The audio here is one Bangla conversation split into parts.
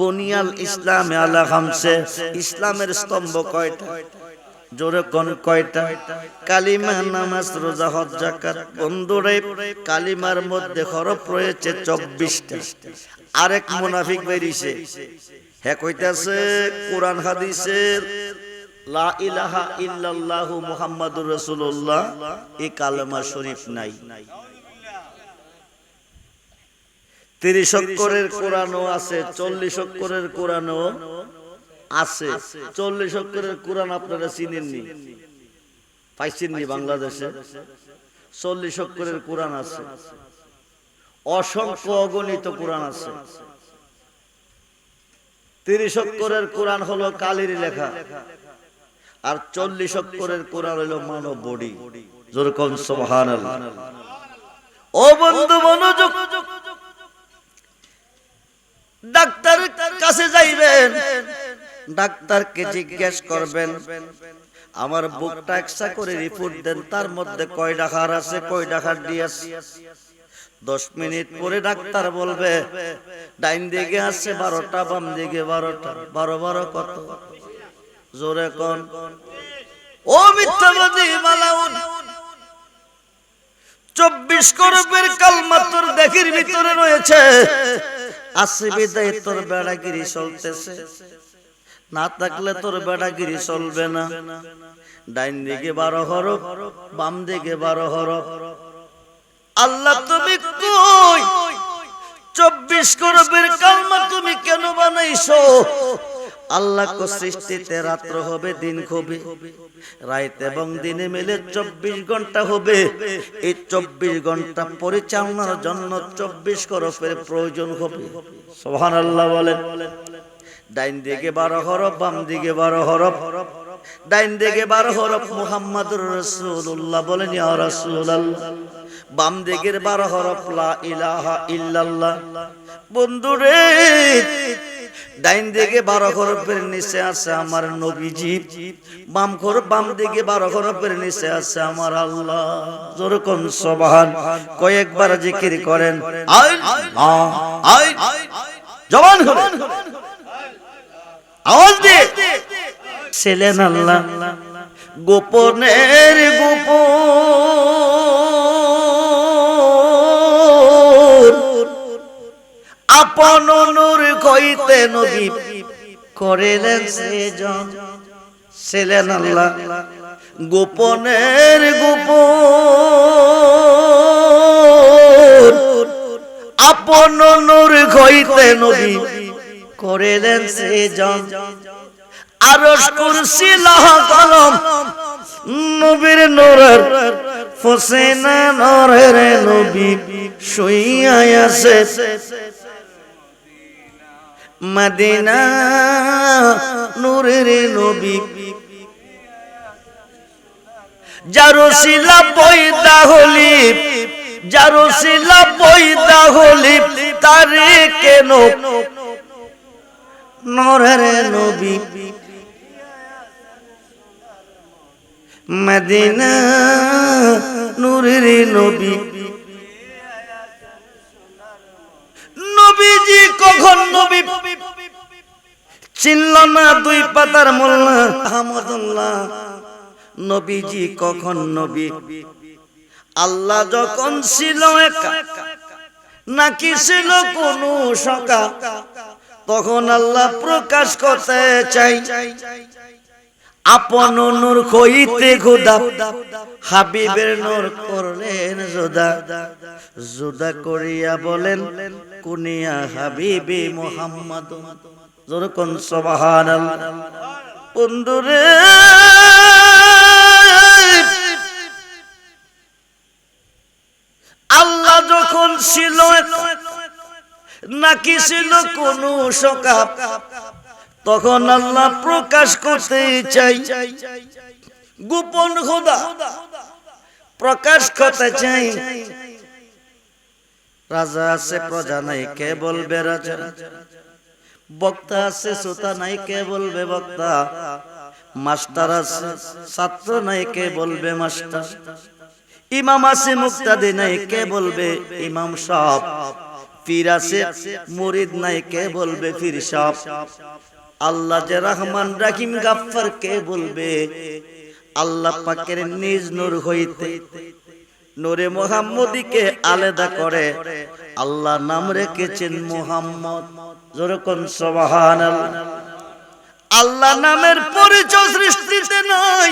বুনিয়াল ইসলাম আলা খামসে, ইসলামের স্তম্ভ কয়টা? জোরে কোন কয়টা? কালিমা, নামাজ, রোজা, হজ জাকাত বন্ধুরে, কালিমার মধ্যে হরফ রয়েছে চব্বিশটা। আরেক মুনাফিক বেরিয়েছে। হ্যাঁ কইতাছে, কোরআন, হাদিসের লা ইলাহা ইল্লাল্লাহু মুহাম্মাদুর রাসূলুল্লাহ, এই কালেমা শরীফ নাই। তিরিশ অক্ষরের কোরআনও আছে চল্লিশ অক্ষরের কোরআনও আছে। চল্লিশ অক্ষরের কোরআন আপনারা চিনেননি? পাইছেননি বাংলাদেশে? চল্লিশ অক্ষরের কোরআন আছে। অসংখ্য অগণিত কোরআন আছে। তিরিশ অক্ষরের কোরআন হলো কালির লেখা। আর চল্লিশ অক্ষরের কোরআন হলো মানব বডি। যেরকম সোহান ও বন্ধু মনোযোগ ডাক্তার কাছে যাইবেন। ডাক্তারকে জিজ্ঞেস করবেন, আমার বুকটা একসা করে রিপোর্ট দেন, তার মধ্যে কয় ডাকার আছে কয় ডাকার দিয়েছে? দশ মিনিট পরে ডাক্তার বলবে, ডাইন দিকে আছে বারোটা, বাম দিকে বারোটা, বারো বারো কত? জোরে কন, ও মিথ্যাবাদী মালাউন, চব্বিশ করবের কালমা তোর দেখির ভিতরে রয়েছে আসে বিদায় তোর বেড়াগিরি চলতেছে। না থাকলে তোর বেড়াগিরি চলবে না। ডাইন দিকে বারো হরফ, বাম দিকে বারো হরফ। আল্লাহ তুমি কই? চব্বিশ করবের কালমা তুমি কেন বানাইছো? আল্লাহ সৃষ্টিতে রাত্র হবে, দিন হবে রাত এবং দিনে মিলে চব্বিশ ঘণ্টা হবে। এই চব্বিশ ঘণ্টা পরিচালনার জন্য চব্বিশ করফের প্রয়োজন হবে। সোহান আল্লাহ বলেন, ডাইন দিকে বারো হরফ বাম দিকে বারো হরফ ডাইন দিকে বারো হরফ মুহাম্মাদুর রাসূলুল্লাহ বলেন বাম দিকের বারো হরফ লা ইলাহা ইল্লাল্লাহ। বন্ধুরে ডাইন দিকে বারো হরফের নিচে আছে আমার নবীজি। বাম খর বাম দিকে বারো হরফের নিচে আছে আমার আল্লাহ। যেরকম সবাহান। কয়েকবার জিকির করেন। জবান আওয়াজ দিয়ে ছিলেন আল্লাহ। গোপনের গোপন আপন নূর কইতে নবী করিলেন সেজন। ছিলেন আল্লাহ গোপনের গোপন। আপন নূর কইতে নবী করিলেন সেজন। আরশ কুরসি লহ কলম, নবীর নূরের ফসেনা, নরের নবী শুইয়া আছে। মদিনা নূরের নবী। জারুসিলা পয়দা হলি জারুসিলা পয়দা হলি, তারে কেন নরের নবী? মদিনা নূরের নবী নবীজি কখন নবী চিনল না দুই পাতার মোল্লা। আহমদুল্লাহ, নবীজি কখন নবী? আল্লাহ যখন ছিল একা, নাকি ছিল কোন সকা তখন আল্লাহ প্রকাশ করতে চাই। আপন নূর কইতে খুদা হাবিবের নূর করলেন জোদা। জোদা করিয়া বলেন, কুনিয়া হাবিবি মোহাম্মদ যেরকম সবাহান বন্ধুরে, আল্লাহ যখন ছিল নাকি ছিল কোন সকাপ, তখন আল্লাহ প্রকাশ করতে চাই। গোপন খোদা, প্রকাশ করতে চাই। রাজা আছে, প্রজা নাই, কে বলবে রাজা? বক্তা আছে, শ্রোতা নাই, কে বলবে বক্তা? মাস্টার আছে, ছাত্র নাই, কে বলবে মাস্টার? ইমাম আছে, মুক্তাদি নাই, কে বলবে ইমাম সব পীর আছে, মুরিদ নাই, কে বলবে পীর সাহ আল্লাহ যে রহমান, রাহিম, গাফফার, কে বলবে? আল্লাহ পাকের নিজ নূর হইতে নূরে মোহাম্মদীকে আলাদা করে। আল্লাহ নাম রেখেছেন মোহাম্মদ। যেরকম সবাহান আল্লাহ নামের পরিচয় সৃষ্টিতে নাই।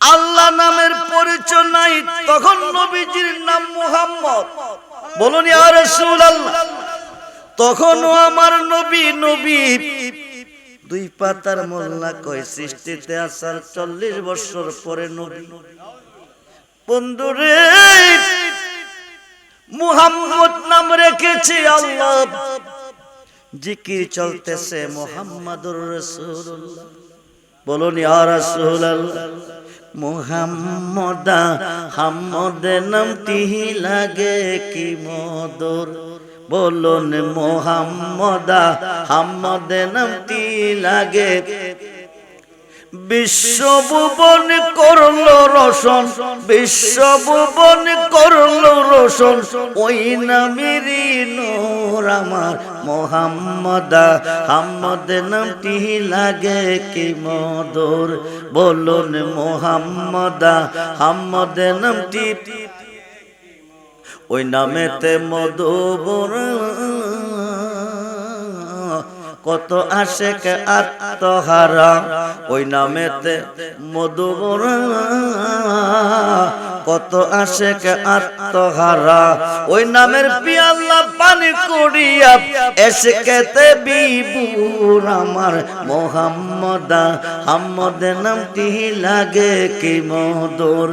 আল্লাহ নামের পরিচয় নাই। তখন নবীজির নাম মোহাম্মদ। বলুন রাসূলুল্লাহ। তখনও আমার নবী নবী। দুই পাতার মোল্লা কয় সৃষ্টিতে আসার চল্লিশ বছর পরে নবী। বন্ধুরে মুহাম্মদ নাম রেখেছি আল্লাহ। জিকির চলতেছে মোহাম্মদুর রাসূলুল্লাহ। বলুন, ইয়া রাসূলুল্লাহ, মুহাম্মদা হাম্মদ নামটি লাগে কি মধুর? বলুন, মোহাম্মদা হাম্মদ নামটি লাগে বিশ্বভুবন করল রোশন, বিশ্বভুবন করল রোশন। ওই নামেরই নূর আমার মোহাম্মদা। হাম্মদ নামটি লাগে কি মধুর। বলুন মোহাম্মদা, হাম্মদ নামটি। ওই নামেতে মধুবর কত আশেক আত্মহারা, ওই নামেতে মধুবর কত আশেক আত্মহারা, ওই নামের পিয়াল্লা পানি করিয়া এসে কেতে বিপুর আমার মোহাম্মদা। হাম্মদ নামটি লাগে কি মধুর।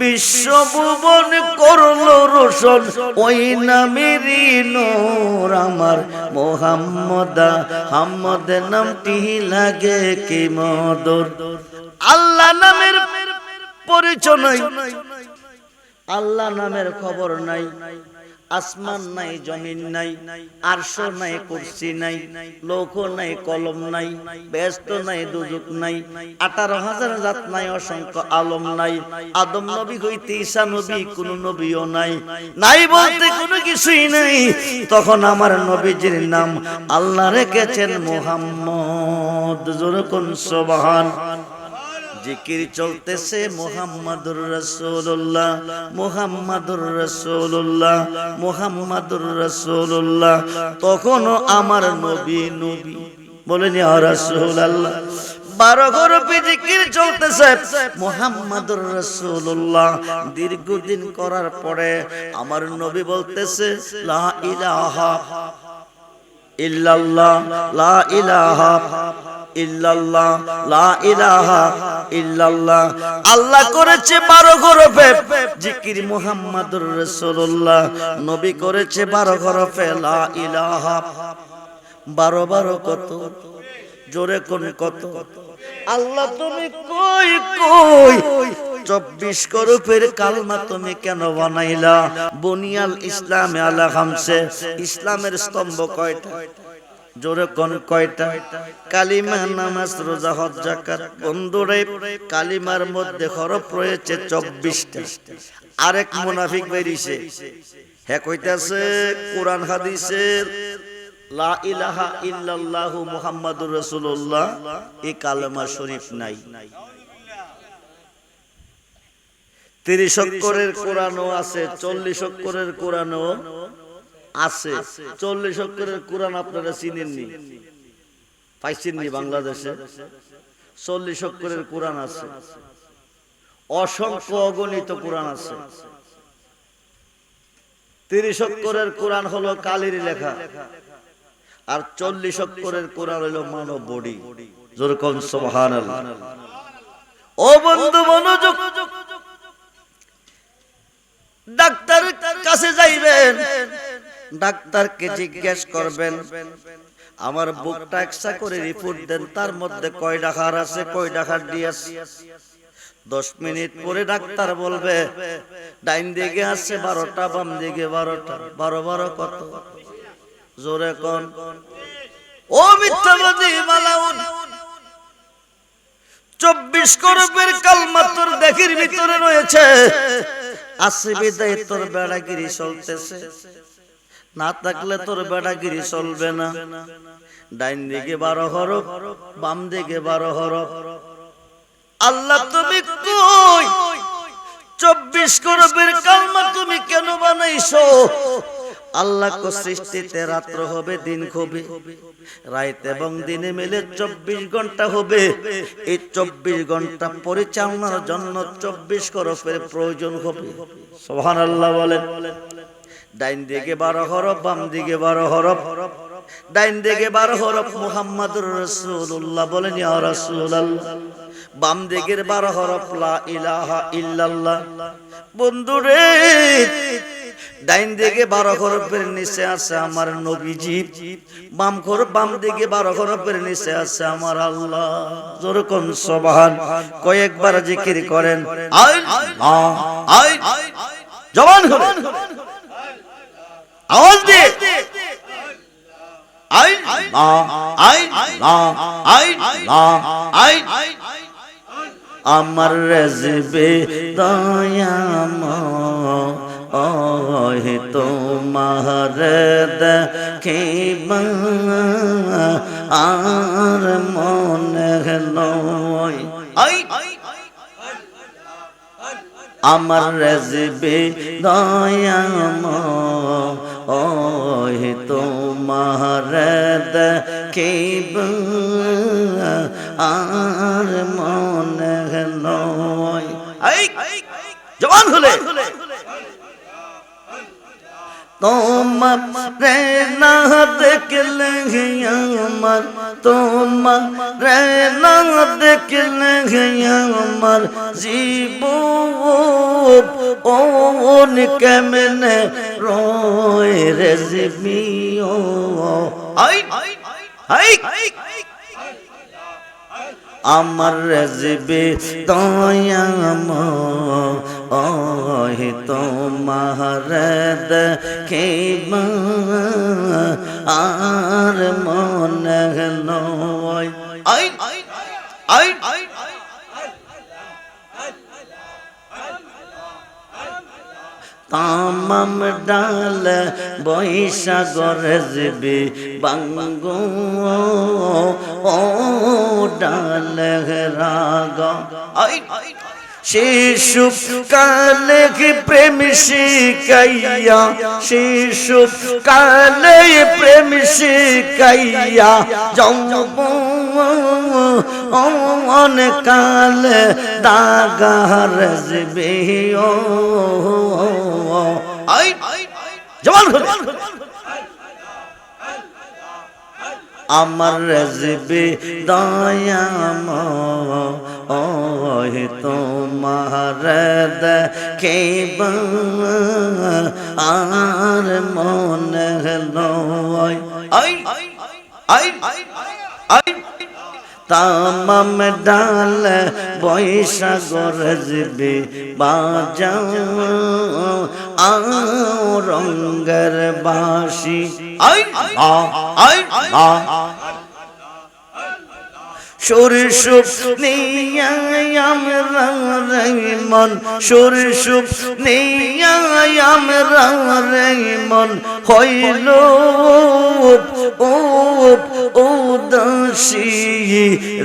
বিশ্বভুবন করল রোশন। ওই নামেরই নূর আমার মোহাম্মদা। হাম্মদ নামটি লাগে কি মদর আল্লাহ নামের পরিচয় আল্লাহ নামের খবর নাই। আসমান নাই, জমিন নাই, আরশ নাই, কুরসি নাই, লৌহ নাই, কলম নাই, ব্যস্ত নাই দুজুক নাই, আঠারো হাজার জাত নাই, অসংখ্য আলম নাই, আদম নবী হইতে ঈসা নবী, কোন নবীও নাই নাই বলতে কোনো কিছুই নাই। তখন আমার নবীজির নাম আল্লাহ রেখেছেন মোহাম্মদ যেরকম সোবাহান। জিকির চলতেছে মোহাম্মদুর রাসূলুল্লাহ মোহাম্মদুর রাসূলুল্লাহ মোহাম্মদুর রাসূলুল্লাহ। তখনও আমার নবী নবী। বলেন ইয়া রাসূলুল্লাহ, বারো ঘর জিকির চলতেছে মোহাম্মদুর দীর্ঘদিন করার পরে আমার নবী বলতেছে, লা ইলাহা ইল্লাল্লাহ, লা ইলাহা ইল্লাল্লাহ, লা ইলাহা ইল্লাল্লাহ। আল্লাহ করেছে বারো হরফে জিকির মুহাম্মাদুর রাসূলুল্লাহ। নবী করেছে বারো হরফে লা ইলাহা। বারো বারো কত? জোরে কোন কত? আল্লাহ তুমি কই কই? চব্বিশ করুপের কালমা তুমি কেন বানাইলা? বুনিয়াল ইসলামে আলা খামসে। ইসলামের স্তম্ভ কয়টা? জোরে কোন কয়টা? কালিমা, নামাজ, রোজা, হজ জাকাত বন্ধুরে, কালিমার মধ্যে হরফ রয়েছে চব্বিশটা। আরেক মুনাফিক বেরিয়েছে। হ্যাঁ কইতাছে, কোরআন, হাদিসের লা ইলাহা ইল্লাল্লাহু মুহাম্মাদুর রাসূলুল্লাহ এই কালেমা শরীফ নাই। তিরিশ অক্ষরের কোরআনও আছে, চল্লিশ অক্ষরের কোরআনও আছে। চল্লিশ অক্ষরের কোরআন আপনারা চিনেননি? পাইছেননি বাংলাদেশে? চল্লিশ অক্ষরের কোরআন আছে। অসংখ্য অগণিত কোরআন আছে। তিরিশ অক্ষরের কোরআন হলো কালির লেখা। আর চল্লিশ অক্ষরের কোরআন হলো মানব বডি। যেরকম সোহান ও মনোযোগ। ডাক্তার কাছে যাইবেন। ডাক্তারকে জিজ্ঞেস করবেন, আমার বুকটা একসা করে রিপোর্ট দেন, তার মধ্যে কয় ডাকার আছে কয় ডাকার দিয়েছে? দশ মিনিট পরে ডাক্তার বলবে, ডাইন দিকে আছে বারোটা, বাম দিকে বারোটা, বারো বারো কত? জোরে কন, ও মিথ্যাবাদী মালাউন চব্বিশ করবের কালমাত্র দেখির ভিতরে রয়েছে আসি বিদায় তোর বেড়াগিরি চলতেছে। না থাকলে তোর বেড়াগিরি চলবে না। ডাইন দিকে বারো হরফ, বাম দিকে বারো হরফ। আল্লাহ, তুমি কই? চব্বিশ করবের কালমা তুমি কেন বানাইছো? আল্লাহ সৃষ্টিতে রাত্র হবে, দিন হবে রাত এবং দিনে মিলে চব্বিশ ঘণ্টা হবে। এই চব্বিশ ঘণ্টা পরিচালনার জন্য চব্বিশ করফের প্রয়োজন হবে। সোহান আল্লাহ বলেন। ডাইন দিকে বারো হরফ বাম দিকে বারো হরফ। ডাইন দিকে বারো হরফ মুহাম্মাদুর রাসূলুল্লাহ বলেন ইয়া রাসূলুল্লাহ। বাম দিকের বারো হরফ লা ইলাহা ইল্লাল্লাহ। বন্ধুরে ডাইন দিকে বারো হরফের নিচে আছে আমার নবীজি। বাম ঘর বাম দিকে বারো হরফের নিচে আছে আমার আল্লাহ। যেরকম সবান কয়েকবার জিকির করেন। আই আই জবান হবে। আওয়াজ দিয়ে আই আ আই আ আই আ আই আমার রেজবে দয়াম ওহে তোমার দেখিব আর মনে আই আমার রেজবে দয়াম ওহে তোমার দেখিব আর মনে নয় জবান হলে তোমার রে না দেখলে আমার, তোমার রে না দেখলে আমার জীব ওন কেমনে রয় রে জিমিও? আই আই আমার রাজবে দয়াম ওহে তোমার দেখিব আর মনে তামাম ডাল বৈশাগর জিবি বাঙ্গো ও ডাল রাগ শিশু কালে প্রেম শিকাইয়া শিশু কালে প্রেম শিকাইয়া জম্ব অন কাল দাগার জবে, ও, আই, জবান আমার রাজবে দয়াম ওহে তোমার দেখিব আর মনে আই আই আই তামাম ডাল বৈশাগর জবে বাজাও আও রঙ্গের বাসি আই আই আ সরসুপ নিয়াম রমন সরসুপ নিয়াম রমন। হইল ও ও দাসি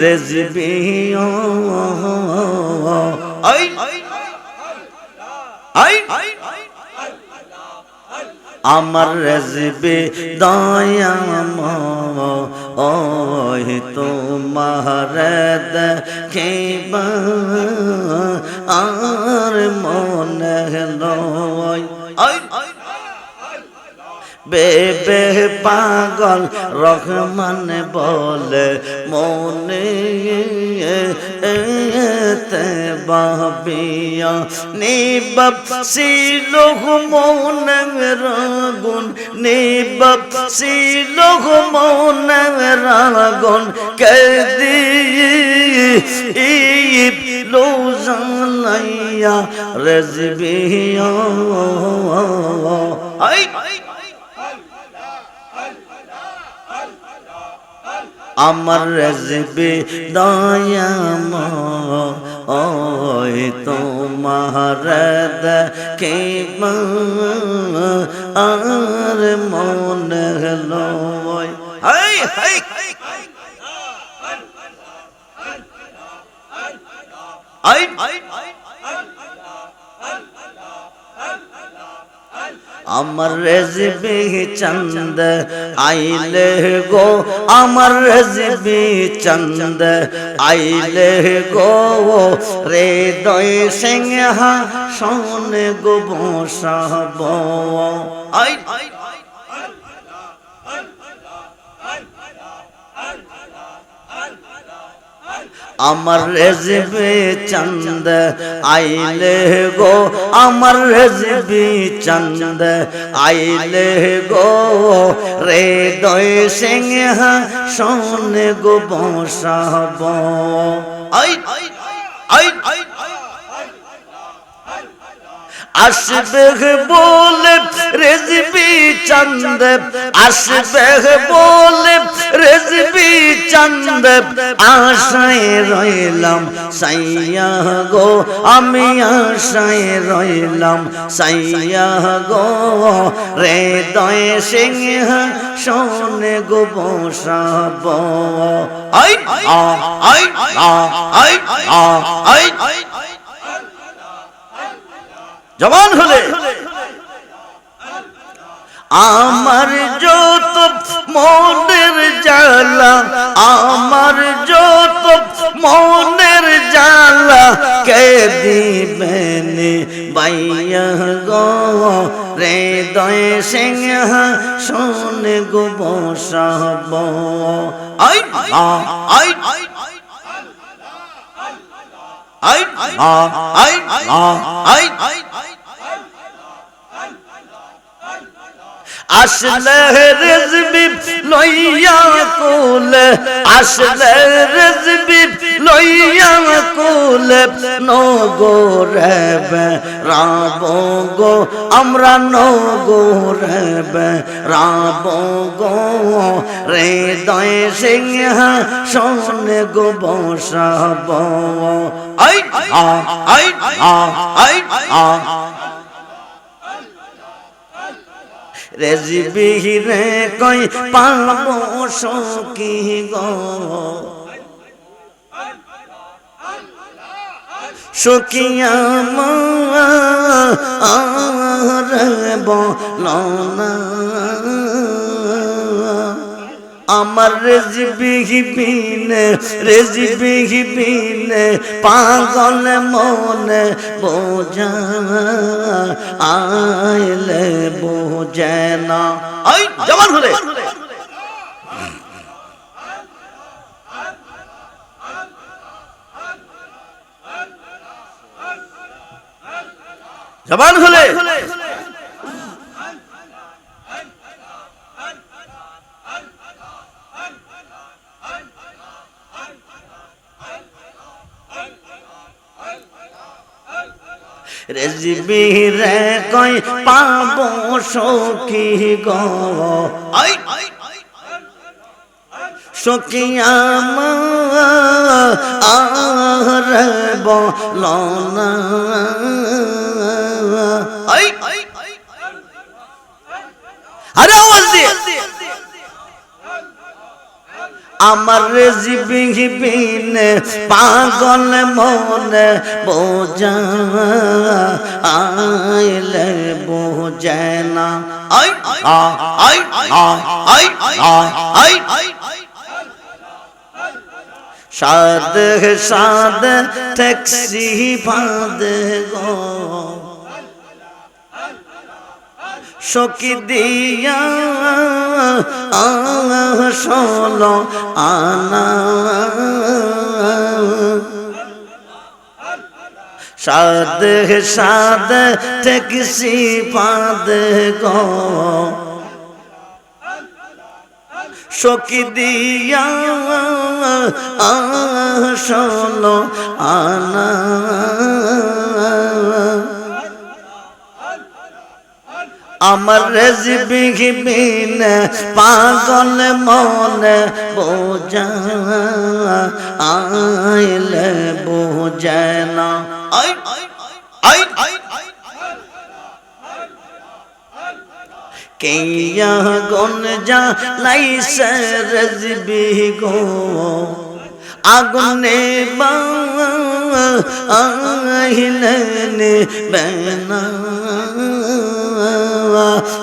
রেজবি আই আই। আমার রেজবে দয়াম ওই তোমার দেখিব আর মনে আই বেবে পাগল রহমান বলে মনে তে বাবিয়া নিবাব ছিল মনের রাগুন নিবাব ছিল মনের রাগুন কে দিয়ে লো জালাইয়া রেজবিয়া। আই! আমার রেজবে দয়াম ওই তোমার দেখে আর মনে লয়। হাই! হাই! আমার রেজবি চন্দ, আইলে গো আমার রেজবি চন্দ, আইলে গো রে দয় সিংহা সোন গো বসাব। আই আমার রেজবি চন্দ আইলে গো, আমার রেজবি চন্দ আইলে গো। রে দয় সিংহ শোন গো বসাব। আই আই আই। আসবে বলে রেজবি চন্দ, আসবে বলে রেজবি চন্দ। আশায় রইলাম, সাইয়া গো, আমি আশায় রইলাম, সাইয়া গো। রে দয় সিংহ সোনে গো বসাব। আই আই, আ আই আ, আই। জবান হলে আমার যত মনের জ্বালা, আমার যত মনের জ্বালা, কে দিবেন বাইয়া গো? রে দয় সিংহ শোন গো বসাব আই আই আই আই আই আ আই আই আসলে রেজবি লইয়া কুল, আসলে রেজবি লইয়া কুল নগো রেবে রাব গো, আমরা নগো রেবে রাব গো। রে দয় সিংহ সোনে গো বসাব। আই আ আই আ আই আ রেজবি রে কই পালব সকি গো। সকিয়া আর বলনা আমার রেজবি বিনে রেজবি বিনে পাগল মনে বোঝা, আইলে বোঝে না। আই, জবান হলে জবান হলে রেজবি রে কই পাবো সখী গো? আই! সখিয়া আর বলনা। আই! আরে আওয়াজ দিয়ে আমার জীবি বিন পাগল মনে বোঝা, আইলে বোঝে না। সাদ সাদ ট্যাক্সি গো। সকি দিয়া আসল আনা সাদ সাদ ট্যাক্সি বাঁধ গো। সকি দিয়া আসল আনা আমার রেজবিহীন পাগল মনে বোঝা, আইলে বোঝে না। কেয়া গন যা লাইসে রেজবি গো। আগুনে বাহিলেনে বেনা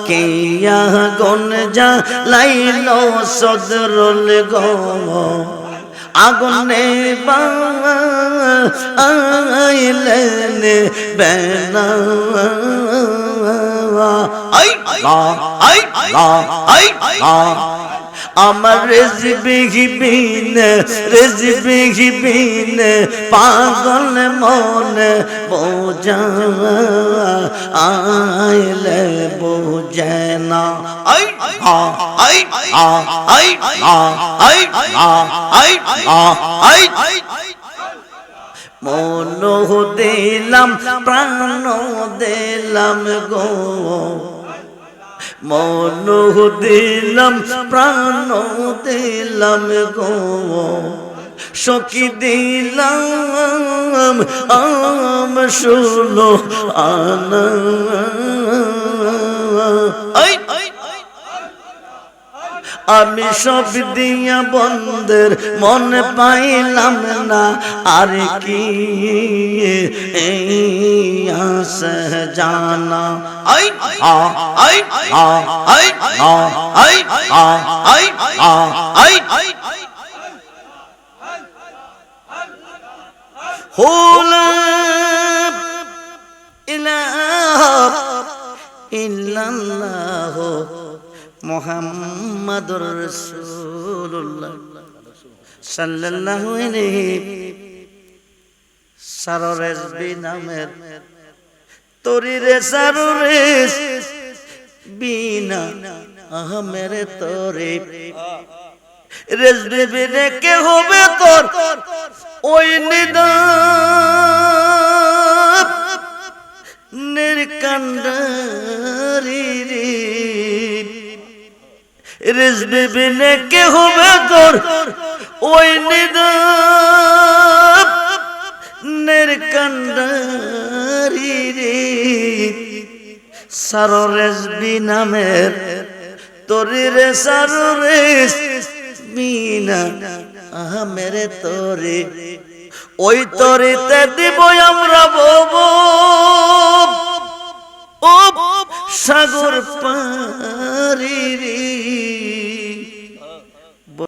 কেয়া গন যা লাইল সদরল গ আগুনে আইলেন বেনা আই আই আই আই আমার রেজবিহীন রেজবিহীন পাগল মন বোঝা আইলে বোঝে না। আই, আ আই আ আই আ আই আ, আই আই আই। মন দিলাম, প্রাণ দিলাম গো। মন দিলাম, প্রাণ দিলাম গো। সখী দিলাম, আম শুনো আনা। আমি সব দিয়া বন্ধের মন পাইলাম না, আর কি আস জানা। আই আ আই আ আই আ আই আ আই আ আই হুলা ইলাহ সাররেস বিনামের তোরিরে সাররেস বিনা আহমের তোরে। রেজবে বিনে কে হবে তোর, ওই নিদান নির্কান্ডারি রে। রেজবে বিনে কে হবে তোর, ওই নিদান নির্কান্ডারি রে সাররেস বিনামের তোরে সাররেস বিনা আহমের তোরে। ওই তরিতে দিব আমরা বব। ও সাগর পারি